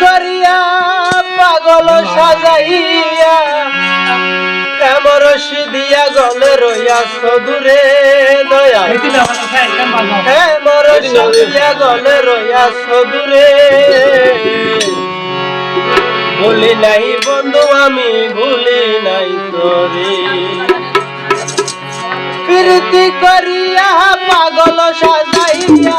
করিয়া পাগল সাজাইয়া এমর দিয়া গলে রইয়া সদূরে দয়া। এমর দিয়া গলে রইয়া সদূরে। বলি নাই বন্ধু, আমি ভুলি নাই তোরে। প্রীতি করিয়া পাগল সাজাইয়া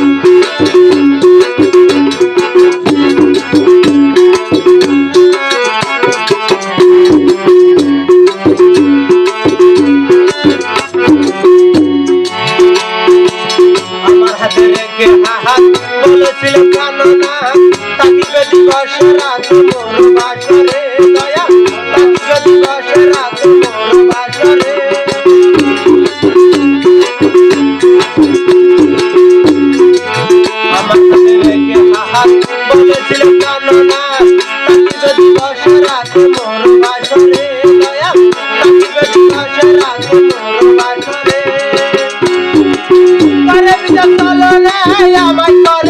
রেখে হাত বলেছিল কাননা তাকিবে দিবস রাত মোর বাসরে, দয়া তাকিবে দিবস রাত মোর বাসরে। আমার রেখে হাত বলেছিল কাননা তাকিবে দিবস রাত মোর বাসরে Allah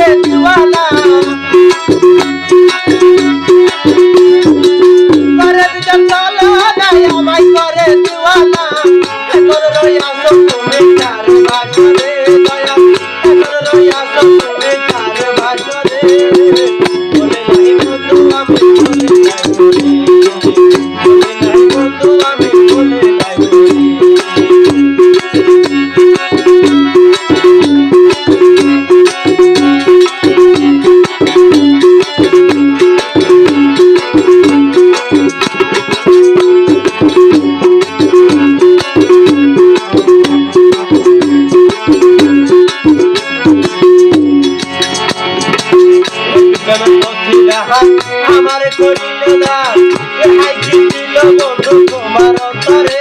আমার করিলে না হাই দিল বন্ধু তোমার অন্তরে?